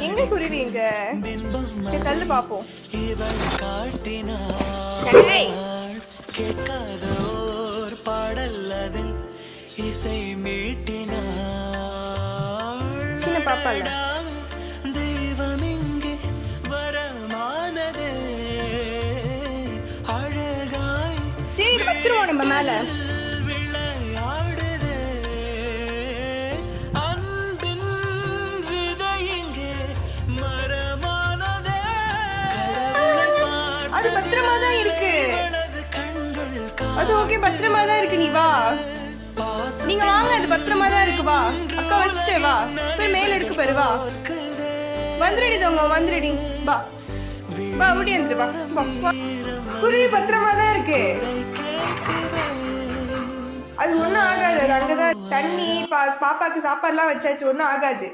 எங்க குருவி இங்க? தள்ளு பாப்போம். இவள் காட்டினாள். டேய். கேட்காத ஓர் பாடல் அதில் இசை மீட்டினாள். சின்ன பாப்பால. அடடா, பத்திரமா தான் இருக்கு. அது ஓகே பத்திரமா தான் இருக்கு நீ வா. நீங்க வாங்க அது பத்திரமா தான் இருக்கு வா. அக்கா வச்சுட்டு வா. போய் மேல இருக்கு பாரு வா. வந்துடுடி தோங்க வந்துடுடி வா. வா ஓடி வந்துரு வா. குருவி பத்திரமா தான் இருக்கு. அது ஒன்றும் ஆகாது அது அங்கதான் தண்ணி பா பாப்பாக்கு சாப்பாடுலாம் வச்சாச்சு ஒன்றும் ஆகாது.